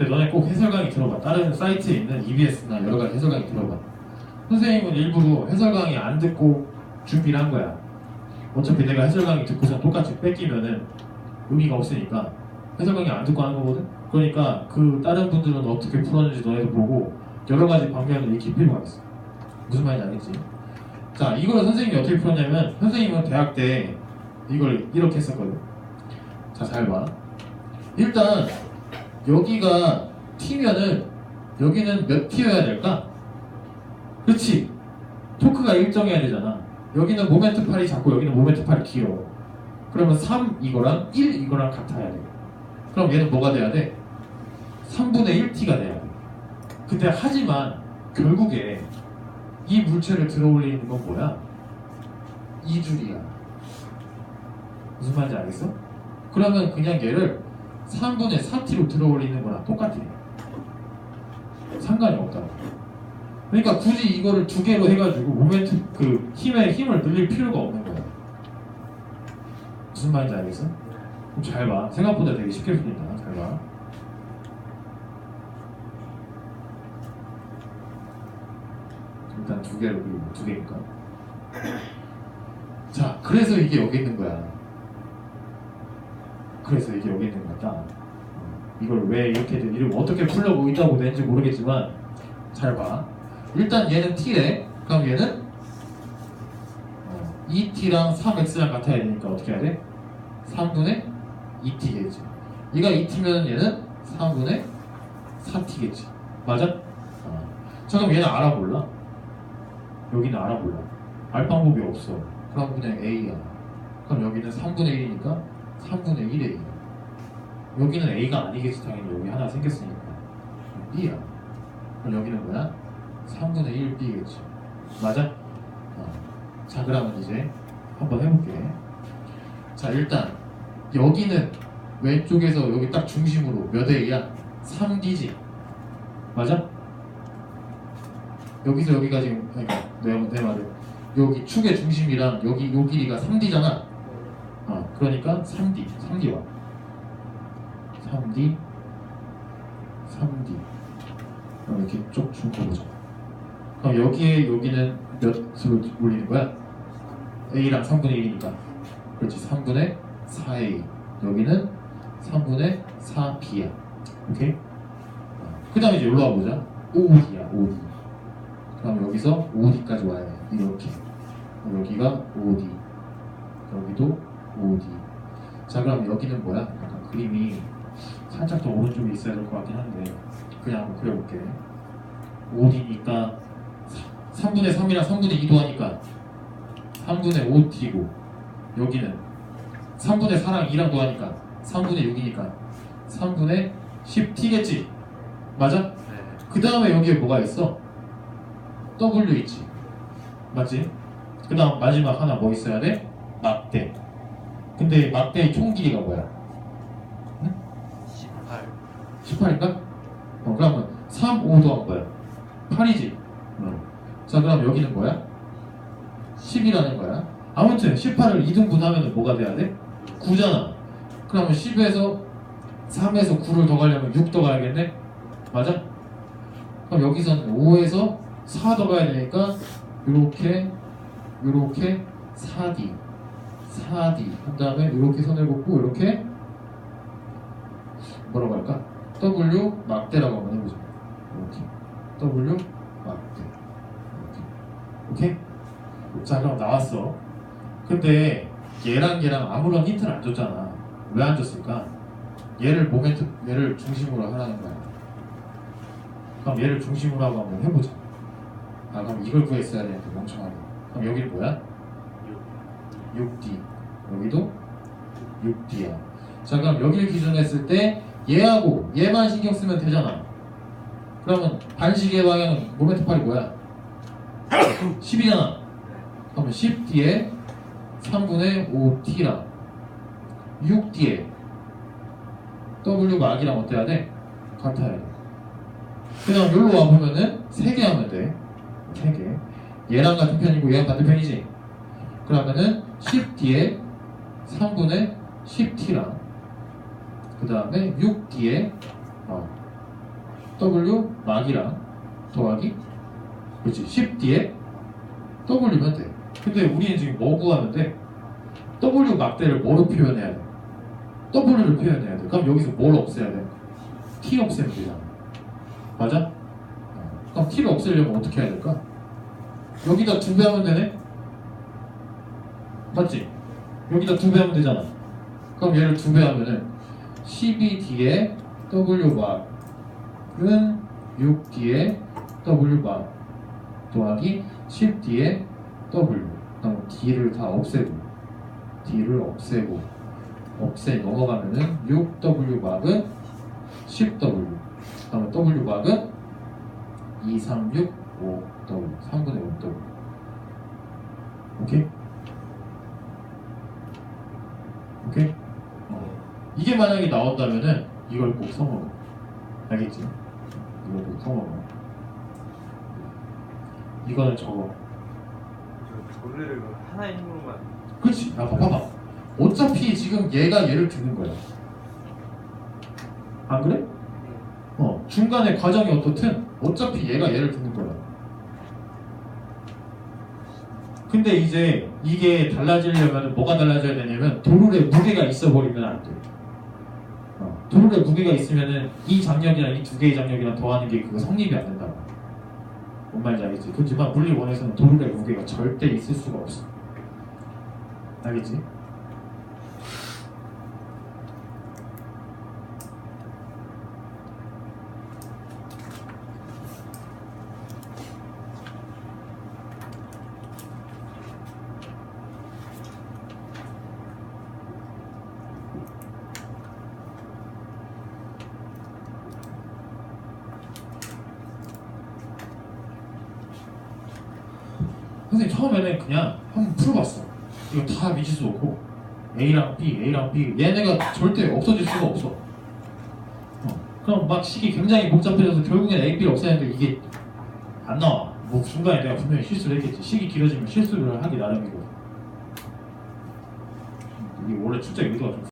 근데 너네 꼭 해설 강의 들어봐. 다른 사이트에 있는 EBS나 여러 가지 해설 강의 들어봐. 선생님은 일부러 해설 강의 안 듣고 준비를 한 거야. 어차피 내가 해설 강의 듣고서 똑같이 뺏기면은 의미가 없으니까 해설 강의 안 듣고 하는 거거든. 그러니까 그 다른 분들은 어떻게 풀었는지 너네도 보고 여러 가지 방면을 익힐 필요가 있어. 무슨 말인지 알겠지? 자, 이걸 선생님이 어떻게 풀었냐면 선생님은 대학 때 이걸 이렇게 했었거든. 자, 잘 봐. 일단 여기가 T면은 여기는 몇 T여야 될까? 그렇지. 토크가 일정해야 되잖아. 여기는 모멘트 팔이 작고 여기는 모멘트 팔이 길어. 그러면 3 이거랑 1 이거랑 같아야 돼. 그럼 얘는 뭐가 돼야 돼? 3분의 1T가 돼야 돼. 근데 하지만 결국에 이 물체를 들어올리는 건 뭐야? 이 줄이야. 무슨 말인지 알겠어? 그러면 그냥 얘를 3분의 4t로 들어올리는 거랑 똑같아. 상관이 없다. 그러니까 굳이 이거를 두 개로 해가지고 모멘트 그 힘의 힘을 늘릴 필요가 없는 거야. 무슨 말인지 알겠어? 잘 봐. 생각보다 되게 쉽게 풀린다. 잘 봐. 일단 두 개로 그리고 두 개니까. 자, 그래서 이게 여기 있는 거야. 그래서 이게 여기 있는 거다. 어, 이걸 왜 이렇게 된 이걸 어떻게 풀려고 있다고 낸지 모르겠지만 잘 봐. 일단 얘는 t래. 그럼 얘는 어, 2t랑 3x랑 같아야 되니까 어떻게 해야 돼? 3분의 2t겠지. 얘가 2t면 얘는 3분의 4t겠지. 맞아? 어. 자 그럼 얘는 알아 몰라? 여기는 알아 몰라. 알 방법이 없어. 그럼 그냥 a야. 그럼 여기는 3분의 1이니까 3분의 1에 2. 여기는 a가 아니겠지 당연히 여기 하나 생겼으니까 b야. 그럼 여기는 뭐야? 3분의 1 b겠지. 맞아? 어. 자 그러면 이제 한번 해볼게. 자 일단 여기는 왼쪽에서 여기 딱 중심으로 몇 A야? 3D지. 맞아? 여기서 여기가 지금 그러니까 내, 내 말은 여기 축의 중심이랑 여기 요 길이가 3D잖아. 어, 그러니까 3D, 3D와 3D, 3D. 그럼 이렇게 쭉 중꿔보자. 그럼 여기에 여기는 몇으로 올리는 거야? A랑 3분의 1이니까. 그렇지, 3분의 4A. 여기는 3분의 4B야. 오케이? 그 다음에 이제 올라 와 보자. 5D야, 5D. 그럼 여기서 5D까지 와야 돼. 이렇게. 여기가 5D. 여기도 5D. 자, 그럼 여기는 뭐야? 약간 그림이 살짝 더 오른쪽에 있어야 될 것 같긴 한데, 그냥 한번 그려볼게. 5D니까 3 분의 3이랑 3분의 2도 하니까 3분의 5T고, 여기는 3분의 4랑 2랑 더하니까 3분의 6이니까 3분의 10T겠지? 맞아? 그 다음에 여기에 뭐가 있어? W 있지. 맞지? 그 다음 마지막 하나 뭐 있어야 돼? 막대. 근데 막대의 총 길이가 뭐야? 18 18인가? 어, 그러면 3, 5 더한 거야. 8이지. 어. 자, 그럼 여기는 뭐야? 10이라는 거야. 아무튼 18을 2등분하면 뭐가 돼야 돼? 9잖아. 그러면 10에서 3에서 9를 더 가려면 6 더 가야겠네? 맞아? 그럼 여기서는 5에서 4 더 가야 되니까 이렇게 이렇게 4D 4D 한 다음에 이렇게 선을 긋고 이렇게 뭐라고 할까? W 막대라고 한번 해보자 이렇게 W 막대. 이렇게 오케이? 자 그럼 나왔어. 근데 얘랑 얘랑 아무런 힌트를 안 줬잖아. 왜 안 줬을까? 얘를 모멘트 얘를 중심으로 하라는 거야. 그럼 얘를 중심으로 하고 한번 해보자. 아 그럼 이걸 구했어야 되는데 멍청하게. 그럼 여기는 뭐야? 6D 여기도 6D야. 자 그럼 여기를 기준으로 했을 때 얘하고 얘만 신경 쓰면 되잖아. 그러면 반시계 방향은 모멘트 팔이 뭐야? 10이잖아. 그러면 10D에 3분의 5T랑 6D에 W 막이랑 어때야 돼? 같아야 돼. 그냥 여기로 와보면은 3개 하면 돼. 3개. 얘랑 같은 편이고 얘랑 같은 편이지. 그러면은 10D에 3분의 10T랑 그 다음에 6D에 어, W 막이랑 더하기 그렇지 10 뒤에 W면 돼 근데 우리는 지금 뭐 구하는데 W 막대를 뭐로 표현해야 돼? W를 표현해야 돼 그럼 여기서 뭘 없애야 돼? T 없애면 되잖아 맞아? 어. 그럼 T를 없애려면 어떻게 해야 될까? 여기다 두 배 하면 되네? 맞지? 여기다 두 배 하면 되잖아 그럼 얘를 두 배 하면은 12 뒤에 W 막은 6 뒤에 W 막 더하기 10 뒤에 W 그럼 D를 다 없애고 D를 없애고 없애 넘어가면은 6W 막은 10W 그다음에 W 막은 2, 3, 6, 5W 3분의 5W 오케이? 오케이? 어. 이게 만약에 나온다면은 이걸 꼭 써먹어 알겠지? 이걸 꼭 써먹어 이거는 적어 저 전례를 그 하나의 힘으로만. 그렇지. 야 봐봐. 어차피 지금 얘가 얘를 듣는 거야. 안 그래? 어 중간에 과정이 어떻든 어차피 얘가 얘를 듣는 거야. 근데 이제 이게 달라지려면 뭐가 달라져야 되냐면 도룰에 무게가 있어 버리면 안 돼 어, 도룰에 무게가 있으면은 이 장력이랑 이 두 개의 장력이랑 더하는 게 그거 성립이 안 된다고 뭔 말인지 알겠지? 그렇지만 물리 원에서는 도룰의 무게가 절대 있을 수가 없어 알겠지? 선생님 처음에는 그냥 한번 풀어봤어. 이거 다 미지수 없고 A랑 B, A랑 B 얘네가 절대 없어질 수가 없어. 어, 그럼 막 식이 굉장히 복잡해져서 결국엔 A, B를 없애는데 이게 안 나와. 뭐 중간에 내가 분명히 실수를 했겠지. 식이 길어지면 실수를 하기 나름이고. 이게 원래 출제 의도가 좀